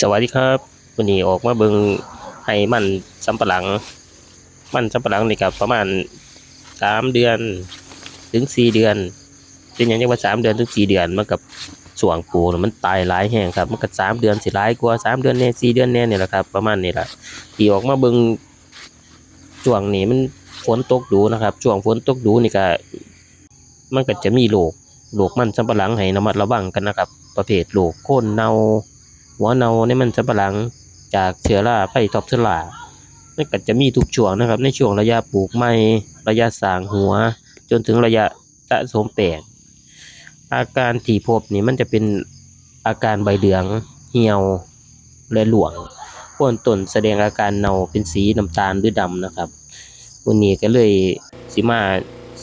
สวัสดีครับวันนี้ออกมาเบิงให้มันสำปะหลัง มันสำปะหลังนี่กับประมาณสามเดือนถึงสี่เดือนเป็นอย่างนี้ว่าสามเดือนถึงสี่เดือนมันกับส่วงปูมันตายหลายแห่งครับ มันก็สามเดือนสิหลายกว่าสามเดือนแน่สี่เดือนแน่เนี่ยแหละครับ ประมาณนี้แหละที่ออกมาเบิงช่วงนี้มันฝนตกดูนะครับช่วงฝนตกดูนี่ก็มันก็จะมีโรคโรคมันสำปะหลังให้ระมัดระวังกันนะครับ ประเภทโรคโค่นเน่า หัวเนาในมันสำปะหลังจากเชื้อราไปทอบเชื้อรามันก็จะมีทุกช่วงนะครับ ในช่วงระยะปลูกใหม่ระยะสางหัว จนถึงระยะสะสมแปลงอาการที่พบนี่มันจะเป็นอาการใบเหลือง เหี่ยวและหลวงโคนต้นแสดงอาการเน่าเป็นสีน้ำตาลหรือดำนะครับวันนี้ก็เลยสิมา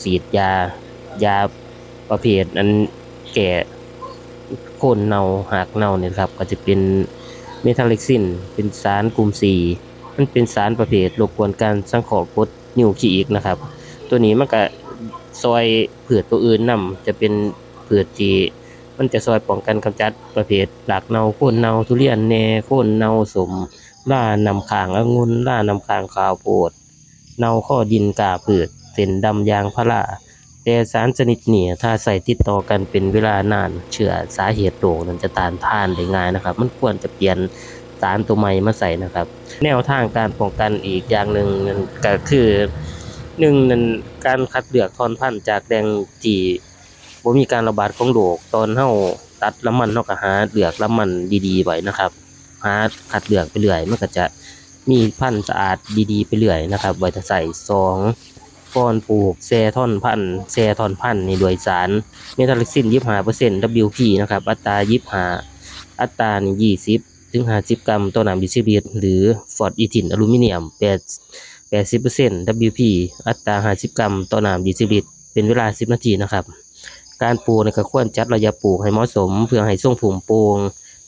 ฉีดยา ยาประเภทอันแก่ โคนเนาหากเนาเนี่ยครับ ก็จะเป็นเมทัลเล็กซิน เป็นสารกลุ่มสีมันเป็นสารประเภทรบกวนการสังเคราะห์กรดนิวคลีอิกนะครับ ตัวนี้มันก็ซอยพืชตัวอื่นนํจะเป็นพืชที่มันจะซอยป้องกันกำจัดประเภทหลากเนาโคนเนาทุเรียนแน่โคนเนาสมล่านำค้างองุ่นล่านำค้างข้าวโพดเนาข้อดินกาพืชเส้นดำยางพารา แต่สารชนิดนี้ถ้าใส่ติดต่อกันเป็นเวลานานเชื้อสาเหตุโรคนั้นจะตานทานได้ง่ายนะครับ มันควรจะเปลี่ยนสารตัวใหม่มาใส่นะครับ แนวทางการป้องกันอีกอย่างหนึ่งนั่นก็คือหนึ่งนั่นการคัดเลือกทอนพันธุ์จากแดงที่บ่มีการระบาดของโรคตอนเฮาตัดลำมันเฮาก็หาเลือกลำมันดีๆไว้นะครับหาคัดเลือกไปเรื่อยมันก็จะมีพันธุ์สะอาดดีๆ ไปเรื่อยนะครับไว้ถ้าใส่สอง ก่อนปลูกแซท่อนพันแซท่อนพันนี่โดยสารเมทัลลิกซิน25% WP นะครับ อัตรา25อัตรานี่20ถึง50กรัมต่อน้ำดิซิลิตหรือฟอสอิทินอลูมิเนียม8 80% WP อัตรา50กรัมต่อน้ำดิซิลิตเป็นเวลา10นาทีนะครับ การปลูกนี่ก็ควรจัดระยะปลูกให้เหมาะสม เพื่อให้ทรงผุ่มโปร่ง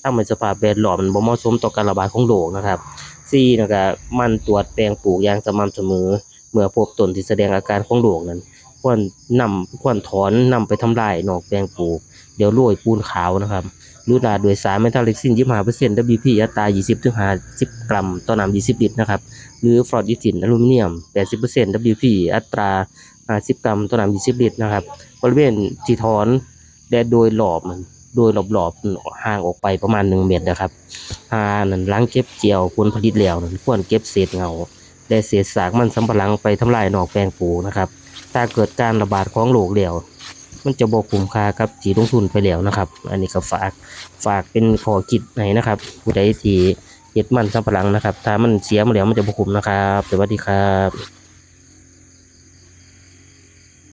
ทำให้สภาพแวดล้อมมันบ่เหมาะสมต่อการระบาดของโรคนะครับ4นะก็หมันตรวจแปลงปลูกอย่างสม่ำเสมอ มื่อพบต้นที่แสดงอาการของโรคนั้น ควรนำควรถอนนำไปทำลายนอกแปลงปลูก เดี๋ยวโรยปูนขาวนะครับรือลาโดยสารเมทัลลิกซิน25% WP อัตรา 20ถึง50 กรัม ต่อน้ำ20 ลิตรนะครับ หรือฟลอร์ดิทินอลูมิเนียม 80% WP อัตรา 50 กรัม ต่อน้ำ20 ลิตรนะครับ บริเวณที่ถอนและโดยรอบมันโดยรอบๆห่างออกไปประมาณ 1 เมตรนะครับหานั้นล้างเก็บเกี่ยวผลผลิตแล้วนั้นควรเก็บเศษเงา ได้เสียสากมันสำปะหลังไปทำลายนอกแปลงปลูกนะครับ ถ้าเกิดการระบาดของโรคเหลวมันจะบ่คุ้มค่ากับจีลงทุนไปแล้วนะครับ อันนี้ก็ฝากฝากเป็นขอคิดให้นะครับผู้ใดที่เห็ดมันสำปะหลังนะครับ ถ้ามันเสียมาแล้วมันจะบ่คุ้มนะครับ สวัสดีครับ